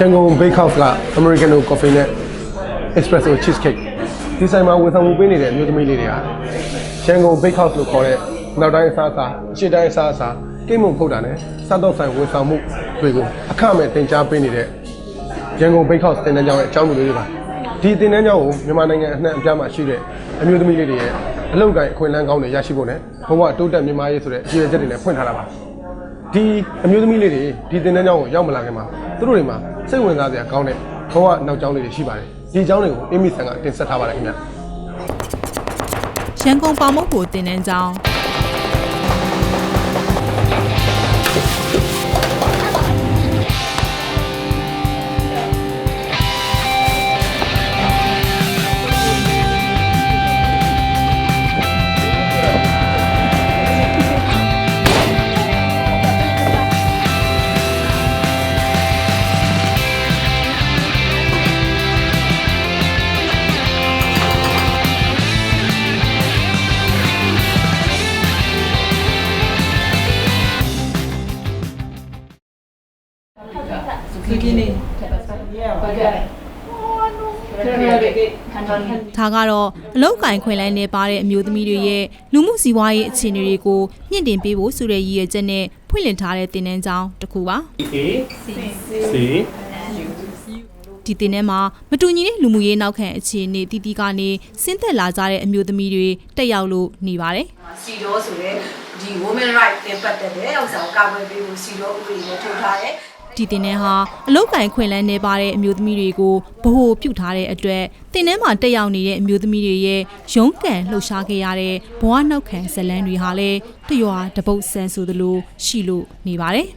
ရှန်ကုန် Bake House က Americano Coffee နဲ့ Espresso Cheesecake ဒီဆိုင်မှာဝန်ဆောင်မှုပေးနေတဲ့အမျိုးသမီးလေးတွေကရှန်ကုန် Bake House လို့ခေါ်တဲ့နောက်တိုင်းအစားအစာအရှေ့တိုင်းအစားအစာကိမ့်မုံဖုတ်တာနဲ့စားတော့ဆိုင်ဝန်ဆောင်မှုတွေကိုအခမဲ့တင် जा ပေးနေတဲ့ရန်ကုန် Bake House တင်တန်းကျောင်းရဲ့အကြောင်းလူလေးတွေပါဒီတင်တန်းကျောင်းကိုမြန်မာနိုင်ငံအနှံ့အပြားမှာရှိတဲ့အမျိုးသမီးလေးတွေရဲ့အလုပ်ကိုင်အခွင့်အလမ်းကောင်းတွေရရှိဖို့နဲ့ဘဝတိုးတက်မြင့်မားရေးဆိုတဲ့အရေးအချက်တွေနဲ့ဖွင့်ထားတာပါ ဒီအမျိုးသမီးလေးတွေဒီတင်တန်းကျောင်းကိုရောက်မလာခင်မှာသူတို့တွေမှာစိတ်ဝင်စားစရာကောင်းတဲ့ဘဝနောက်ကျောင်းလေးတွေရှိပါတယ်ဒီကျောင်းတွေကိုအင်းမီဆန်ကတင်ဆက်ထားပါတယ်ခင်ဗျရန်ကုန်ပေါမုတ်ကိုတင်နန်းကြောင်း ဒါကတော့အလောက်ကင်ခွင်လန်းနေပါတဲ့အမျိုးသမီးတွေရဲ့လူမှုစီးပွားရေးအခြေအနေတွေကိုမြင့်တင်ပေးဖို့ဆိုတဲ့ရည်ရွယ်ချက်နဲ့ဖွင့်လှစ်ထားတဲ့တင်နန်းကျောင်းတစ်ခုပါ A C ဒီတင်ထဲမှာမတူညီတဲ့လူမှုရေးနောက်ခံအခြေအနေတည်တည်ကနေဆင်းသက်လာကြတဲ့အမျိုးသမီးတွေတက်ရောက်လို့နေပါတယ်စီတော့ဆိုရဲဒီ women right တင်ပတ်သက်တဲ့ဥစ္စာကိုကာကွယ်ပေးဖို့စီတော့ဥပဒေနဲ့ထုတ်ထားတယ် ဒီတင်ထဲဟာအလောက်ကင်ခွင်လန်းနေပါတဲ့အမျိုးသမီးတွေကိုဗဟိုပြုထားတဲ့အတွက်တင်ထဲမှာတက်ရောက်နေတဲ့အမျိုးသမီးတွေရဲ့ရုန်းကန်လှုပ်ရှားခဲ့ရတဲ့ဘဝနောက်ခံဇလန်းတွေဟာလည်းတရွာတပုတ်ဆန်းဆိုသလိုရှိလို့နေပါတယ်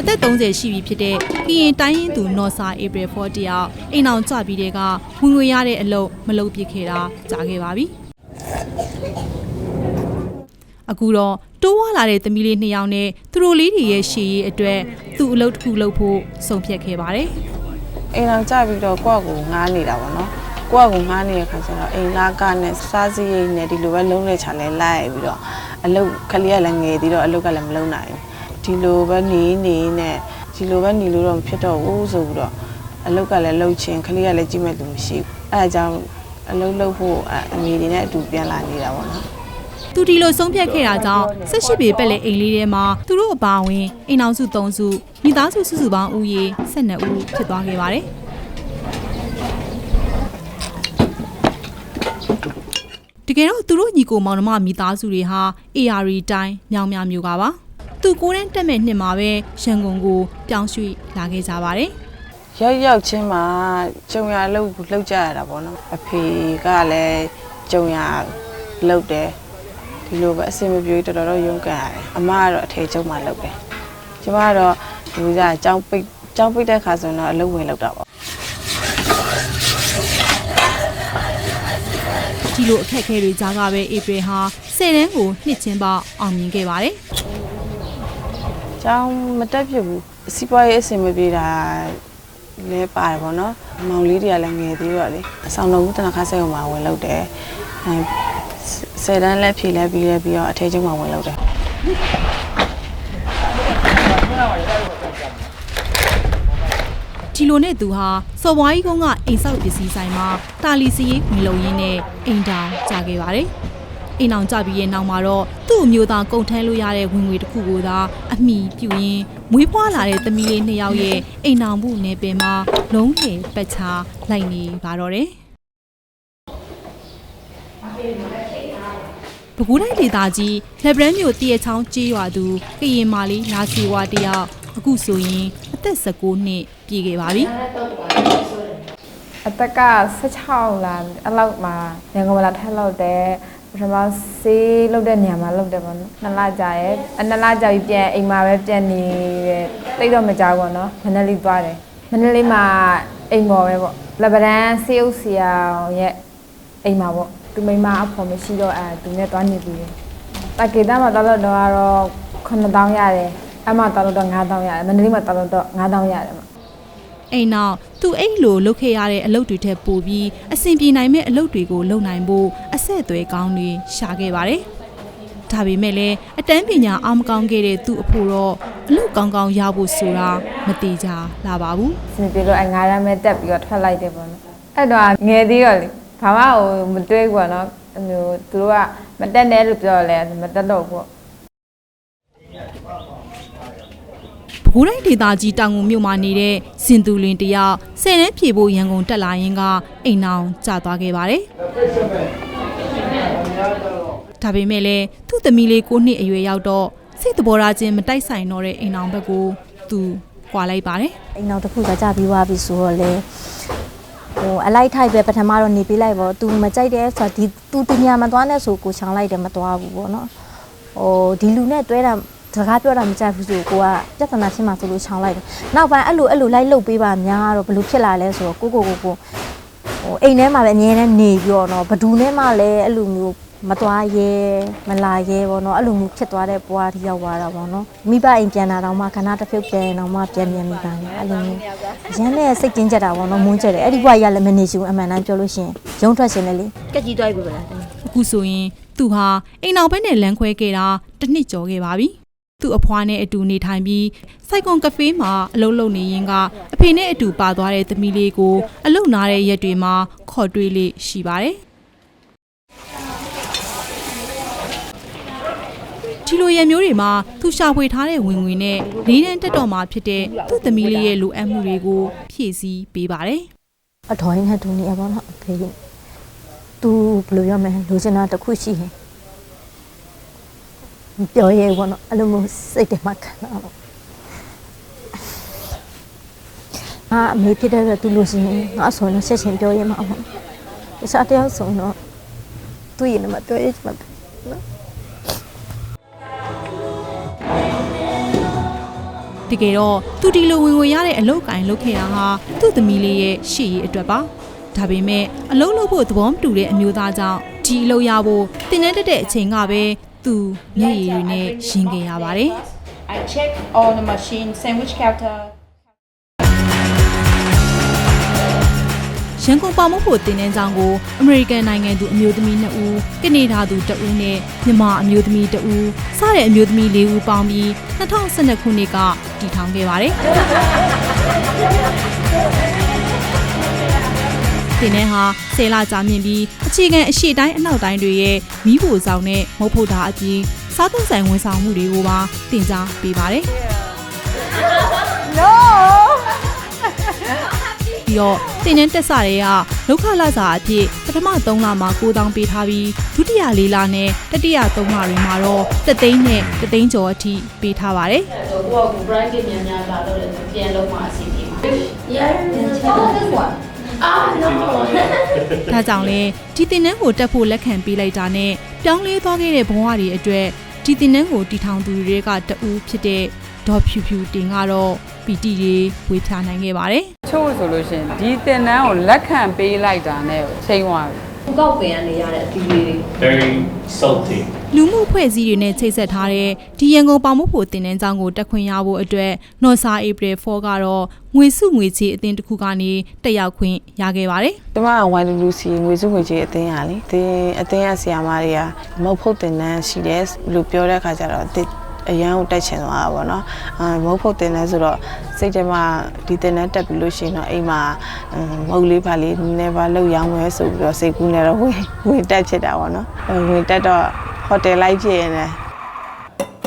အသက်30ရှိပြီဖြစ်တဲ့ကရင်တိုင်းရင်းသူနော်ဆာဧပြီ4တယောက်အိမ်အောင်ကြပြီးတဲ့ကဝင်ငွေရတဲ့အလုပ်မလုပ်ပြစ်ခဲ့တာကြာခဲ့ပါပြီ အခုတော့တိုးဝလာတဲ့သမီးလေးနှစ်ယောက်နဲ့သူတို့လေးတွေရဲ့ရှေ့ရေးအတွက်သူ့အလုပ်တစ်ခုလုပ်ဖို့ဆုံးဖြတ်ခဲ့ပါတယ်အိမ်အောင်ကြပြီးတော့ကိုယ့်အကူငားနေတာပေါ့နော်ကိုယ့်အကူငားနေတဲ့ခါကျတော့အိမ်လာကနဲ့စားစည်းရိတ်နဲ့ဒီလိုပဲလုံးနေချလဲလိုက်ပြီးတော့အလုတ်ခလေးကလည်းငယ်သေးတော့အလုတ်ကလည်းမလုံးနိုင်ဘူးဒီလိုပဲနေနေနဲ့ဒီလိုပဲနေလို့တော့မဖြစ်တော့ဘူးဆိုပြီးတော့အလုတ်ကလည်းလှုပ်ချင်းခလေးကလည်းကြည့်မဲ့သူမရှိဘူးအဲဒါကြောင့်အလုတ်လှုပ်ဖို့အမေတွေနဲ့အတူပြန်လာနေတာပေါ့နော် သူဒီလိုဆုံးဖြတ်ခဲ့တာကြောင့်18ပေပက်လေအိမ်လေးထဲမှာသူတို့အပါအဝင်အိမ်အောင်စု3စုမိသားစုစုစုပေါင်းဦးရေ12ဦးဖြစ်သွားခဲ့ပါတယ်တကယ်တော့သူတို့ညီကိုမောင်နှမမိသားစုတွေဟာ AR တိုင်းမြောင်မြမျိုးကပါသူကိုယ်တန်းတက်မဲ့နှစ်မှာပဲရန်ကုန်ကိုပြောင်းရွှေ့လာခဲ့ကြပါတယ်ရောက်ရောက်ချင်းမှာကြုံရလှုပ်လှုပ်ကြရတာပေါ့နော်အဖေကလည်းကြုံရလှုပ်တယ် ဒီလိုပဲအဆင်မပြေတော်တော်တော့ရုန်းကန်ရတယ်အမကတော့အထည်ချုပ်မှလုပ်တယ်ကျမကတော့ဒီကကြောင်းပိတ်ကြောင်းပိတ်တဲ့ခါဆိုရင်တော့အလုပ်ဝင်လုပ်တာပေါ့ဒီလိုအခက်အခဲတွေကြားကပဲဧပြီဟာဆယ်တန်းကိုနှစ်ချင်းပေါအောင်မြင်ခဲ့ပါတယ်ကျောင်းမတက်ဖြစ်ဘူးစီးပွားရေးအဆင်မပြေတာလဲပါတယ်ပေါ့နော်မောင်လေးတွေကလည်းငယ်သေးတော့လေအဆောင်တော်ဦးတနခါဆိုင်မှာဝင်လုပ်တယ် ဆယ်တန်းလက်ဖြေလဲပြီးလဲပြီးတော့အထေကျုံမှာဝင်လှုပ်တယ်ဒီလိုနဲ့သူဟာစော်ဘွားကြီးကုန်းကအိမ်ဆောက်ပစ္စည်းဆိုင်မှာတာလီစီရေးဝင်လုံရင်းနဲ့အိမ်တောင်ကြာခဲ့ပါတယ်။အိမ်အောင်ကြပြီးရဲ့နောက်မှာတော့သူ့အမျိုးသားကုန်ထမ်းလို့ရတဲ့ဝင်ငွေတစ်ခုကိုသာအမိပြုရင်းမွေးဖွားလာတဲ့သမီးလေးနှစ်ယောက်ရဲ့အိမ်အောင်မှုနယ်ပယ်မှာလုံးငယ်ပတ်ချာလိုက်နေပါတော့တယ်။ ပဲခူးတိုင်းဒေသကြီးလက်ဗရန်မြို့တရချောင်းကြေးရွာသူကရင်မာလေးလာစီဝါတယောက်အခုဆိုရင်အသက်19နှစ်ပြည့်ခဲ့ပါပြီအသက်က16လားအဲ့လောက်မှာရန်ကုန်မှာလာထက်လောက်တယ်ပထမဆေးလောက်တဲ့နေရာမှာလောက်တယ်ပေါ့နော်နှစ်လကြာရဲ့အနှစ်လကြာပြီးပြန်အိမ်မှာပဲပြန်နေတယ်တိတ်တော့မကြောက်ပေါ့နော်မန္တလေးသွားတယ်မန္တလေးမှာအိမ်ပေါ်ပဲပေါ့လက်ပဒန်းဆေးဥဆရာရဲ့အိမ်မှာပေါ့ သူမိမအဖေမရှိတော့အဲသူနဲ့သွားနေပြီတကေတမှာသွားလို့တော့ကတော့9000ရတယ်အမှသွားလို့တော့9000ရတယ်မန္တလေးမှာသွားလို့တော့9000ရတယ်မှာအိမ်နောက်သူအဲ့လိုလုပ်ခဲ့ရတဲ့အလုပ်တွေထက်ပိုပြီးအဆင်ပြေနိုင်မဲ့အလုပ်တွေကိုလုပ်နိုင်ဖို့အဆက်အသွယ်ကောင်းတွေရှာခဲ့ပါတယ်။ဒါပေမဲ့လည်းအတန်းပညာအားမကောင်းခဲ့တဲ့သူ့အဖို့တော့အလုပ်ကောင်းကောင်းရဖို့ဆိုတာမတိကြလာပါဘူး။စင်ပြေလို့အငါးရမ်းပဲတက်ပြီးတော့ထွက်လိုက်တယ်ပေါ့နော်အဲ့တော့ငယ်သေးတော့လေ ဘာမှဟိုမတွေးဘူးပေါ့နော်အမျိုးသူတို့ကမတက်နဲ့လို့ပြောလဲမတက်တော့ဘူးပေါ့ပဲခူးတိုင်းဒေသကြီးတောင်ငူမြို့မှာနေတဲ့စင်သူလင်တယောက်ဆယ်နှန်းဖြေဖို့ရန်ကုန်တက်လာရင်ကအိမ်အောင်ကျသွားခဲ့ပါတယ်။ဒါပေမဲ့လည်းသူ့သမီးလေးကိုနှစ်အရွယ်ရောက်တော့စိတ်တဘောထားချင်းမတိုက်ဆိုင်တော့တဲ့အိမ်အောင်ဘက်ကိုသူကွာလိုက်ပါတယ်အိမ်နောက်တစ်ခုကကြပြီးသွားပြီဆိုတော့လေ ဟိုအလိုက်ထိုက်ပဲပထမတော့နေပေးလိုက်ပေါ့ तू မကြိုက်တဲ့ဆိုတော့ဒီ तू တင်ညာမသွားနဲ့ဆိုကိုချောင်းလိုက်တယ်မသွားဘူးပေါ့နော်ဟိုဒီလူနဲ့တွဲတာစကားပြောတာမကြိုက်ဘူးဆိုကိုကပြဿနာဖြစ်မှာဆိုလို့ချောင်းလိုက်တယ်နောက်ပိုင်းအဲ့လိုအဲ့လိုလိုက်လုတ်ပေးပါများတော့ဘယ်လိုဖြစ်လာလဲဆိုတော့ကိုကိုကိုကိုဟိုအိမ်ထဲမှာပဲအမြဲတမ်းနေပြီးတော့နော်ဘဒူနဲ့မှလည်းအဲ့လိုမျိုး မသွားရဲမလာရဲပေါ့နော်အဲ့လိုမျိုးဖြစ်သွားတဲ့ဘွားที่ရောက်သွားတာပေါ့နော်မိဘအိမ်ပြန်လာတော့မှခဏတစ်ဖြုတ်ပြန်တော့မှပြန်ပြန်မိပါလေအဲ့လိုမျိုးရမ်းနဲ့စိတ်ကျဉ်ကြတာပေါ့နော်မွန်းကြတယ်အဲ့ဒီဘွားရလည်းမနေချင်ဘူးအမှန်တမ်းပြောလို့ရှိရင်ရုံထွက်ရှင်တယ်လေကက်ကြီးတွိုက်ပြီဗလား။အခုဆိုရင်သူဟာအိမ်အောင်ဘက်နဲ့လမ်းခွဲခဲ့တာတစ်နှစ်ကျော်ခဲ့ပါပြီ။သူ့အဖွားနဲ့အတူနေထိုင်ပြီးစိုက်ကွန်ကဖေးမှာအလုပ်လုပ်နေရင်ကအဖေနဲ့အတူပါသွားတဲ့သမီးလေးကိုအလုပ်နားတဲ့ရက်တွေမှာခေါ်တွေ့လေးရှိပါတယ်။ ဒီလိုရံမျိုးတွေမှာသူရှာဖွေထားတဲ့ဝင်ငွေနဲ့လေးတန်းတက်တော်မှာဖြစ်တဲ့သူ့သမီးလေးရဲ့လိုအပ်မှုတွေကိုဖြည့်ဆည်းပေးပါတယ်အတော်ရင်းနဲ့တူနေရပါတော့ဖေးသူဘယ်လိုပြောမလဲလိုချင်တာတစ်ခုရှိရင်မပြောရဲဘူးပေါ့နော်အဲ့လိုမျိုးစိတ်ထဲမှာခံတာပေါ့ငါအမေဖြစ်တဲ့အတွက်သူလိုချင်ရင်ငါဆိုရင်ဆက်ရှင်ပြောရဲမှာပေါ့တခြားတယောက်ဆိုရင်တော့သူ့ရင်မှာပြောရဲချင်မှာ တကယ်တော့သူဒီလိုဝင်ငွေရတဲ့အလုပ်ကိုင်လုပ်ခဲ့တာဟာသူ့သမီးလေးရဲ့ရှေ့ရေးအတွက်ပါဒါပေမဲ့အလုပ်လုပ်ဖို့သဘောမတူတဲ့အမျိုးသားကြောင့်ဒီအလုပ်ရဖို့တင်တဲ့တက်တဲ့အချိန်ကပဲသူမျက်ရည်တွေနဲ့ရှင်းခဲ့ရပါတယ် I check all the machine, sandwich counter. ရန်ကုန်ပေါမဖို့တင်တဲ့ကြောင်းကိုအမေရိကန်နိုင်ငံသူအမျိုးသမီး2ဦးကနေဒါသူ2ဦးနဲ့မြန်မာအမျိုးသမီး2ဦးစတဲ့အမျိုးသမီး4ဦးပေါင်းပြီး2012ခုနှစ်ကတည်ထောင်ခဲ့ပါတယ်တင်တဲ့ဟာဆယ်လကြာမြင့်ပြီးအခြေခံအရှိတိုင်းအနောက်တိုင်းတွေရဲ့မိဖို့ဆောင်နဲ့မဟုတ်ဖို့တာအပြင်စားသုံးဆိုင်ဝန်ဆောင်မှုတွေကိုပါတင် जा ပေးပါတယ် ပြီးတော့တင်တဲ့တက်စာတွေကလောက်ခလာစာအဖြစ်ပထမ3လမှာ9000ပေးထားပြီးဒုတိယ4လနဲ့တတိယ3လတွေမှာတော့တသိန်းနဲ့တသိန်းကျော်အထိပေးထားပါတယ် So, who are bracket များများလာတော့လည်းပြန်လုံးမှာအစီအစဉ်ပါ Yeah. Oh, this one. Ah, no. ဒါကြောင့်လဲဒီတင်နန်းကိုတက်ဖို့လက်ခံပေးလိုက်တာနဲ့ပြောင်းလဲသွားခဲ့တဲ့ဘဝတွေအတွက်ဒီတင်နန်းကိုတီထောင်သူတွေကတအူးဖြစ်တဲ့ဒေါ်ဖြူဖြူတင်ကတော့ပီတီတွေဝေချနိုင်ခဲ့ပါတယ် ချို့ဆိုလို့ရှရင်ဒီတင်နန်းကိုလက်ခံပေးလိုက်တာနဲ့ချိန်သွားပြီကောက်ပင်ကနေရတဲ့အသီးလေးတွေ very salty. လူမှုဖွဲ့စည်းတွေနဲ့ချိတ်ဆက်ထားတဲ့ဒီရန်ကုန်ပေါမှုဖို့တင်နန်းကြောင်းကိုတက်ခွင့်ရဖို့အတွက်နော်ဆာဧပြီ4ကတော့ငွေစုငွေချေအသင်းတစ်ခုကနေတက်ရောက်ခွင့်ရခဲ့ပါတယ်ကျမက YWC ငွေစုငွေကြေးအသင်းရလေတင်းအသင်းရဆရာမတွေကမဟုတ်ဖို့တင်တန်းရှိတယ်လို့ပြောတဲ့အခါကျတော့တစ် အရန်ကိုတက်ချင်သွားတာပေါ့နော်အာမဟုတ်ဖို့တင်တန်းဆိုတော့စိတ်ထဲမှာဒီတင်တန်းတက်ပြီးလို့ရှိရင်တော့အိမ်မှာအင်းမဟုတ်လေးပါလေးနည်းနည်းပါလောက်ရောင်းမယ်ဆိုပြီးတော့စိတ်ကူးနေတော့ဝင်ဝင်တက်ဖြစ်တာပေါ့နော်အဲဝင်တက်တော့ဟိုတယ်လိုက်ဖြစ်ရင်လည်း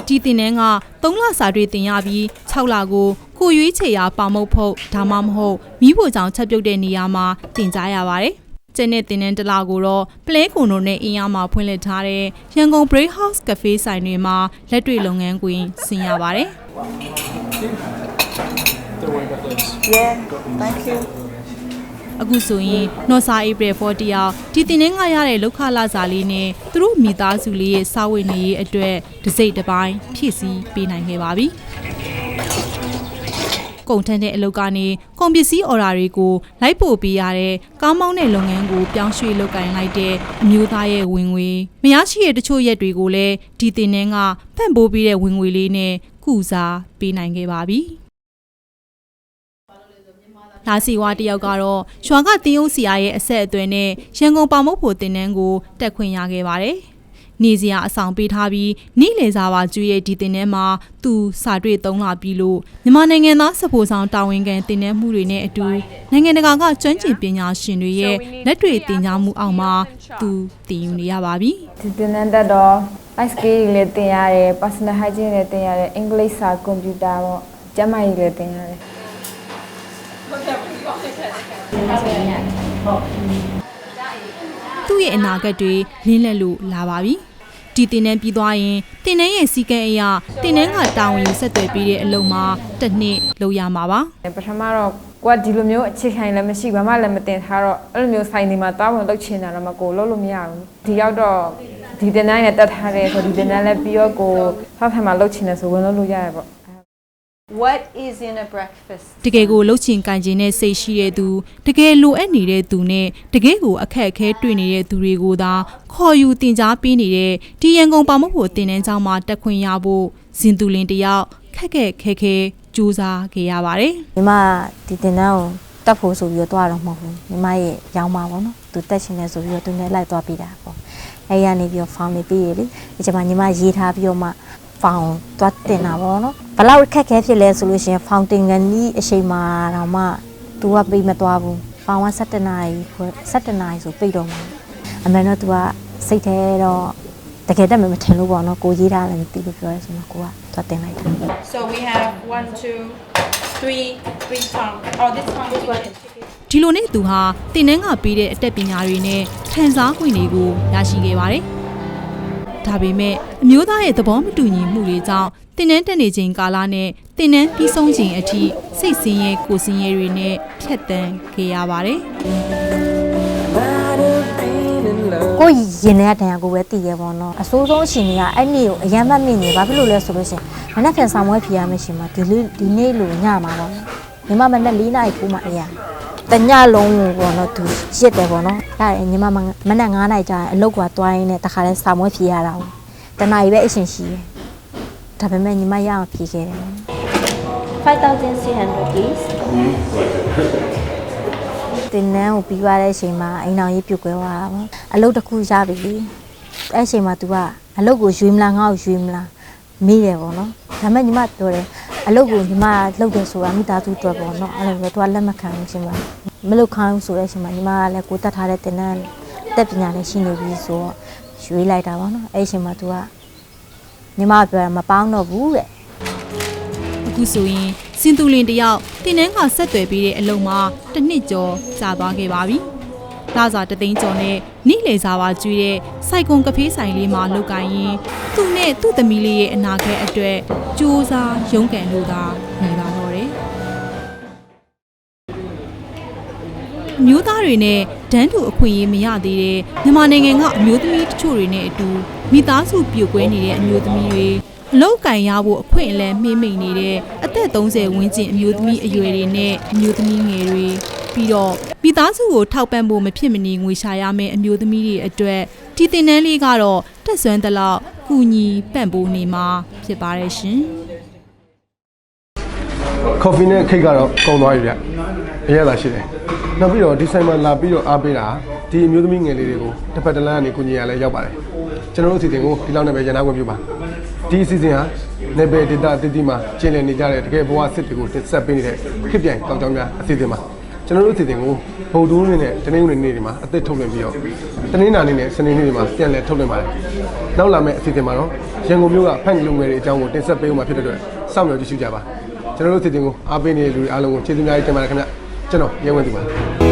ဒီတင်နန်းက3လစာတွေတင်ရပြီး6လကိုကိုရွေးချယ်ရာပေါမုတ်ဖို့ဒါမှမဟုတ်မိဖို့ကြောင့်ချက်ပြုတ်တဲ့နေရာမှာတင်ကြရပါတယ်။ ကျန်တဲ့တင်နန်းတစ်လကိုတော့ပလဲကွန်တို့နဲ့အင်အားမှာဖွင့်လှစ်ထားတဲ့ရန်ကုန် Break House Cafe ဆိုင်တွေမှာလက်တွေ့လုပ်ငန်းခွင်ဆင်ရပါတယ်။ Yeah thank you အခုဆိုရင်နော်ဆာဧပြီ4တယောက်ဒီတင်နှင်းကရတဲ့လောက်ခလာစာလေးနဲ့သူတို့မိသားစုလေးရဲ့စာဝတ်နေရေးအတွက်ဒစိမ့်တစ်ပိုင်းဖြည့်ဆည်းပေးနိုင်ခဲ့ပါပြီ။ ကုန်ထမ်းတဲ့အလုပ်ကနေကုန်ပစ္စည်းအော်ဒါတွေကိုလိုက်ပို့ပေးရတဲ့ကောင်းမောင်းတဲ့လုပ်ငန်းကိုပြောင်းရွှေ့လုပ်ကင်လိုက်တဲ့အမျိုးသားရဲ့ဝင်ငွေမရရှိတဲ့တချို့ရက်တွေကိုလည်းဒီတင်နှင်းကဖန့်ပိုးပေးတဲ့ဝင်ငွေလေးနဲ့ကုစားပေးနိုင်ခဲ့ပါပြီ။လာစီဝါတယောက်ကတော့ရွာကတင်းဦးစီယာရဲ့အဆက်အသွယ်နဲ့ရန်ကုန်ပေါမုတ်ဖို့တင်နန်းကိုတက်ခွင့်ရခဲ့ပါတယ်။ နေစရာအဆောင်ပေးထားပြီးနိလေစာပါကျွေးရဲ့ဒီတင်နန်းမှာသူစာတွေ့သုံးလာပြီးလို့မြန်မာနိုင်ငံသားစဖို့ဆောင်တာဝန်ခံတင်နန်းမှုတွေနဲ့အတူနိုင်ငံတကာကကျွမ်းကျင်ပညာရှင်တွေရဲ့လက်တွေ့တင်ကြားမှုအောက်မှာသူတည်ယူနေရပါပြီ။ဒီတင်တဲ့တက်တော့ life skill တွေလည်းသင်ရတယ် personal hygiene လည်းသင်ရတယ်အင်္ဂလိပ်စာကွန်ပျူတာပေါ့ကျန်းမာရေးလည်းသင်ရတယ် သူ့ရဲ့အနာဂတ်တွေလင်းလက်လို့လာပါပြီ။ဒီတင်နန်းပြီးသွားရင်တင်နန်းရဲ့စီကံအရာတင်နန်းကတာဝန်ယူဆက်သွယ်ပြီးတဲ့အလုပ်မှာတစ်နှစ်လုပ်ရမှာပါပထမတော့ကိုကဒီလိုမျိုးအခြေခံလည်းမရှိဘာမှလည်းမတင်ထားတော့အဲ့လိုမျိုးဆိုင်ဒီမှာတောင်းဝင်လုပ်ချင်တာတော့မကိုလုပ်လို့မရဘူးဒီရောက်တော့ဒီတင်တိုင်းနဲ့တက်ထားတယ်ဆိုဒီတင်တိုင်းလည်းပြီးတော့ကိုဖောက်ထမှာလုပ်ချင်တယ်ဆိုဝင်လုပ်လို့ရတယ်ပေါ့ What is in a breakfast? တကယ်ကိုလှုပ်ချင်ကင်ချင်တဲ့စိတ်ရှိတဲ့သူတကယ်လိုအပ်နေတဲ့သူနဲ့တကယ်ကိုအခက်အခဲတွေ့နေတဲ့သူတွေကိုသာခေါ်ယူတင် जा ပေးနေတဲ့ဒီရန်ကုန်ပေါမဖို့တင်နန်းကျောင်းမှာတက်ခွင့်ရဖို့ဇင်သူလင်တယောက်ခက်ခက်ခဲခဲစူးစမ်းခဲ့ရပါတယ်ညီမဒီတင်တန်းကိုတက်ဖို့ဆိုပြီးတော့တွားတော့မဟုတ်ဘူးညီမရဲ့ရောင်းပါပေါ့နော်သူတက်ချင်တယ်ဆိုပြီးတော့သူနဲ့လိုက်သွားပြီးတာပေါ့အဲ့ရနေပြီးတော့ဖောင်နေပြီးရလေဒီချိန်မှာညီမရေးထားပြီးတော့မှ ဖောင်သွားတင်တာပေါ့နော်ဘလောက်ခက်ခဲဖြစ်လဲဆိုလို့ရှိရင်ဖောင်တင်ကန်ကြီးအချိန်မှာတော့မှ तू ကပြီးမသွားဘူးဖောင်က17နာရီ17နာရီဆိုပြီးတော့မှအမှန်တော့ तू ကစိတ်ထဲတော့တကယ်တက်မယ်မထင်လို့ပေါ့နော်ကိုရေးထားတယ်မသိလို့ပြောရဲဆိုတော့ကိုကသွားတင်လိုက်တာ So we have one, two, three, three pound. Oh, this one. This one. ဒီလိုနဲ့သူဟာတင်နန်းကပေးတဲ့အတက်ပညာတွေနဲ့ခံစား권တွေကိုရရှိခဲ့ပါတယ်။ ဒါပေမဲ့အမျိုးသားရဲ့သဘောမတူညီမှုတွေကြောင့်တင်နန်းတက်နေချိန်ကာလနဲ့တင်နန်းပြီးဆုံးချိန်အထိစိတ်ဆင်းရဲကိုယ်ဆင်းရဲတွေနဲ့ဖြတ်တန်းခဲ့ရပါတယ်။ကိုယ်ရင်ထဲကတန်ရာကိုပဲတည်ရပေါ့နော်အစိုးဆုံးအရှင်ကြီးကအဲ့နေ့ကိုအရန်မတ်မြင့်နေဘာဖြစ်လို့လဲဆိုလို့ရှရင်မနက်ဖြန်ဆောင်ဝဲဖြေရမယ်ရှင်မှာဒီလေးဒီနေ့လိုညမှာပေါ့နော်ညီမမနဲ့၄နာရီထိုးမှအရာ တညလုံးကိုပေါ့နော်သူရစ်တယ်ပေါ့နော်အဲ့ဒါညီမမမနဲ့9နာရီကြာရင်အလုတ်ကသွားရင်းနဲ့တခါလဲဆောင်ဝဲဖြေရတာကိုတနာရီပဲအရှင်ရှိတယ်ဒါပေမဲ့ညီမရအောင်ဖြေခဲ့တယ်5,600 please. တင်နန်းကိုပြီးသွားတဲ့အချိန်မှာအိမ်တော်ကြီးပြုတ်ကွဲသွားတာပေါ့အလုပ်တစ်ခုရပြီလေအဲ့အချိန်မှာ तू ကအလုပ်ကိုရွေးမလားငါ့ကိုရွေးမလားမေးတယ်ပေါ့နော်ဒါပေမဲ့ညီမပြောတယ် အလုပ်ကိုညီမလုပ်တယ်ဆိုတာမိသားစုအတွက်ပေါ့နော်အဲ့လိုပဲ तू ကလက်မခံဘူးရှင်မမလုပ်ခိုင်းဘူးဆိုတဲ့အချိန်မှာညီမကလည်းကိုတတ်ထားတဲ့တင်နန်းတက်ပညာလည်းရှိနေပြီဆိုတော့ရွေးလိုက်တာပေါ့နော်အဲ့အချိန်မှာ तू ကညီမကပြောတာမပေါင်းတော့ဘူးတဲ့အခုဆိုရင်စင်သူလင်တယောက်တင်နန်းကဆက်သွယ်ပေးတဲ့အလုံးမှာတစ်နှစ်ကျော်ကြာသွားခဲ့ပါပြီ။ လာစာတသိန်းကျော်နဲ့နိလေစာပါကျွေးတဲ့စိုက်ကွန်ကဖေးဆိုင်လေးမှာလောက်ကိုင်းရင်သူ့နဲ့သူ့သမီးလေးရဲ့အနာဂတ်အတွက်စူးစမ်းရုန်းကန်လို့သာနေပါတော့တယ်။အမျိုးသားတွေနဲ့ဒန်းတူအခွင့်အရေးမရသေးတဲ့မြန်မာနိုင်ငံကအမျိုးသမီးတချို့တွေနဲ့အတူမိသားစုပြိုကွဲနေတဲ့အမျိုးသမီးတွေအလောက်ကင်ရဖို့အခွင့်အလမ်းမှေးမိန်နေတဲ့အသက်30ဝန်းကျင်အမျိုးသမီးအရွယ်တွေနဲ့အမျိုးသမီးငယ်တွေပြီးတော့ မိသားစုကိုထောက်ပံ့ဖို့မဖြစ်မနေငွေရှာရမယ့်အမျိုးသမီးတွေအတွက်ဒီတင်နန်းလေးကတော့တက်ဆွမ်းသလောက်ကူညီပံ့ပိုးနေမှာဖြစ်ပါတယ်ရှင်။ coffee နဲ့ cake ကတော့ကုန်သွားပြီဗျအရသာရှိတယ်နောက်ပြီးတော့ဒီဆိုင်မှာလာပြီးတော့အားပေးတာဒီအမျိုးသမီးငယ်လေးတွေကိုတစ်ဖက်တစ်လမ်းကနေကုညီရလဲရောက်ပါတယ်ကျွန်တော်တို့အစီအစဉ်ကိုဒီလောက်နဲ့ပဲရန်နာခွင့်ပြုပါဒီအစီအစဉ်ဟာနေပယ်ဒေတာတတိမှာကျင်းလည်နေကြတဲ့တကယ်ဘဝစစ်တွေကိုတင်ဆက်ပေးနေတဲ့ခစ်ပြိုင်တောင်ကြောင်များအစီအစဉ်ပါ ကျွန်တော်တို့အစီအစဉ်ကိုဗုဒ္ဓဦးနေနဲ့တနင်္ဂနွေနေ့တွေမှာအသက်ထုတ်လွှင့်ပြီးတော့တနင်္လာနေ့နဲ့စနေနေ့တွေမှာပြန်လည်ထုတ်လွှင့်ပါတယ်နောက်လာမယ့်အစီအစဉ်မှာတော့ရန်ကုန်မြို့ကဖန်ကလူငယ်တွေအကြောင်းကိုတင်ဆက်ပေးဦးမှာဖြစ်တဲ့အတွက်စောင့်မျှော်ကြည့်ရှုကြပါကျွန်တော်တို့အစီအစဉ်ကိုအားပေးနေတဲ့လူတွေအားလုံးကိုကျေးဇူးများကြီးတင်ပါတယ်ခင်ဗျကျွန်တော်ရဲဝင်းသူပါ